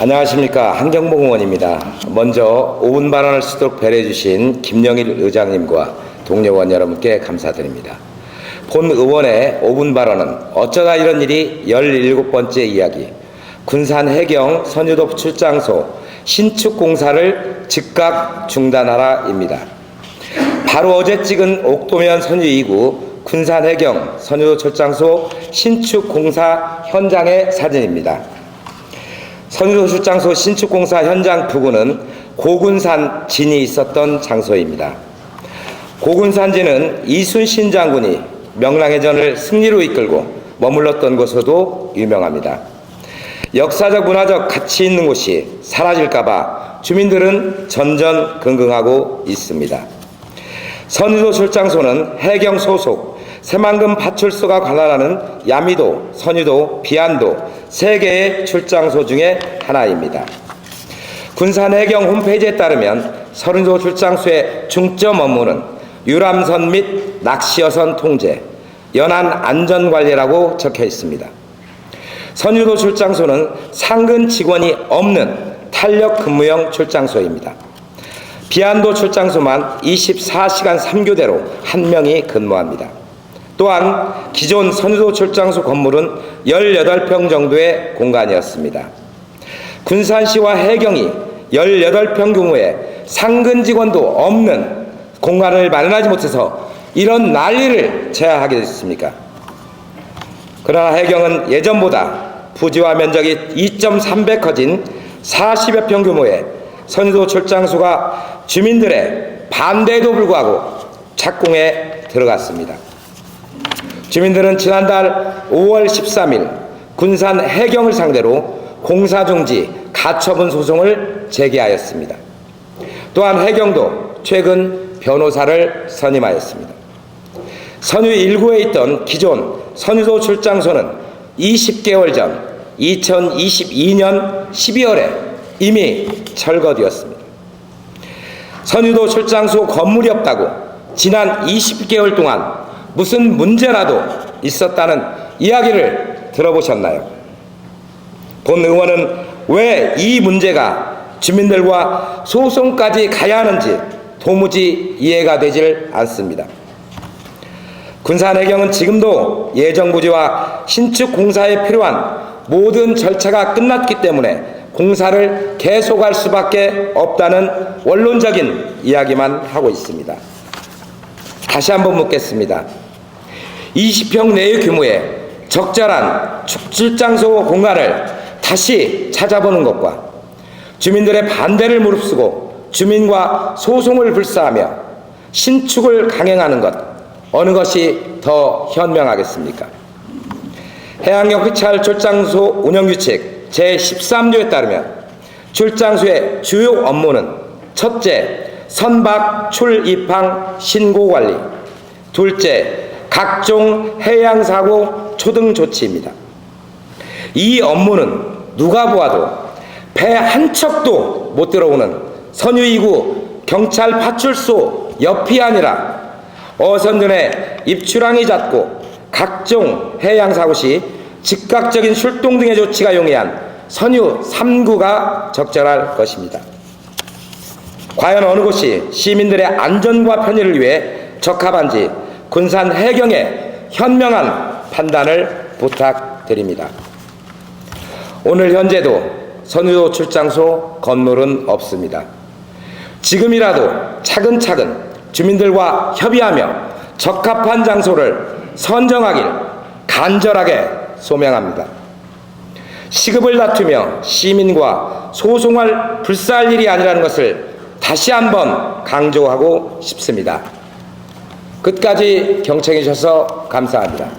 안녕하십니까 한경봉 의원입니다. 먼저 5분 발언을 쓰도록 배려해 주신 김영일 의장님과 동료 의원 여러분께 감사드립니다. 본 의원의 5분 발언은 어쩌다 이런 일이 17번째 이야기 군산 해경 선유도 출장소 신축 공사를 즉각 중단하라입니다. 바로 어제 찍은 옥도면 선유 2구 군산 해경 선유도 출장소 신축 공사 현장의 사진입니다. 선유도 출장소 신축공사 현장 부근은 고군산 진이 있었던 장소입니다. 고군산 진은 이순신 장군이 명랑해전을 승리로 이끌고 머물렀던 곳으로도 유명합니다. 역사적 문화적 가치 있는 곳이 사라질까봐 주민들은 전전긍긍하고 있습니다. 선유도 출장소는 해경 소속 새만금 파출소가 관할하는 야미도, 선유도, 비안도 세 개의 출장소 중에 하나입니다. 군산 해경 홈페이지에 따르면 선유도 출장소의 중점 업무는 유람선 및 낚시여선 통제, 연안 안전관리라고 적혀 있습니다. 선유도 출장소는 상근 직원이 없는 탄력 근무형 출장소입니다. 비안도 출장소만 24시간 3교대로 한 명이 근무합니다. 또한 기존 선유도 출장소 건물은 18평 정도의 공간이었습니다. 군산시와 해경이 18평 규모의 상근 직원도 없는 공간을 마련하지 못해서 이런 난리를 제야하게 됐습니까? 그러나 해경은 예전보다 부지와 면적이 2.3배 커진 40여 평 규모의 선유도 출장소가 주민들의 반대에도 불구하고 착공에 들어갔습니다. 주민들은 지난달 5월 13일 군산 해경을 상대로 공사중지 가처분 소송을 제기하였습니다. 또한 해경도 최근 변호사를 선임하였습니다. 선유 1구에 있던 기존 선유도 출장소는 20개월 전 2022년 12월에 이미 철거되었습니다. 선유도 출장소 건물이 없다고 지난 20개월 동안 무슨 문제라도 있었다는 이야기를 들어보셨나요? 본 의원은 왜 이 문제가 주민들과 소송까지 가야 하는지 도무지 이해가 되질 않습니다. 군산해경은 지금도 예정부지와 신축 공사에 필요한 모든 절차가 끝났기 때문에 공사를 계속할 수밖에 없다는 원론적인 이야기만 하고 있습니다. 다시 한번 묻겠습니다. 20평 내의 규모의 적절한 출장소 공간을 다시 찾아보는 것과 주민들의 반대를 무릅쓰고 주민과 소송을 불사하며 신축을 강행하는 것 어느 것이 더 현명하겠습니까? 해양역 휘찰 출장소 운영규칙 제13조에 따르면 출장소의 주요 업무는 첫째, 선박 출입항 신고 관리 둘째, 각종 해양 사고 초등 조치입니다. 이 업무는 누가 보아도 배 한 척도 못 들어오는 선유 2구 경찰 파출소 옆이 아니라 어선전에 입출항이 잦고 각종 해양 사고 시 즉각적인 출동 등의 조치가 용이한 선유 3구가 적절할 것입니다. 과연 어느 곳이 시민들의 안전과 편의를 위해 적합한지 군산 해경의 현명한 판단을 부탁드립니다. 오늘 현재도 선유도 출장소 건물은 없습니다. 지금이라도 차근차근 주민들과 협의하며 적합한 장소를 선정하길 간절하게 소명합니다. 시급을 다투며 시민과 소송할 불사할 일이 아니라는 것을 다시 한번 강조하고 싶습니다. 끝까지 경청해 주셔서 감사합니다.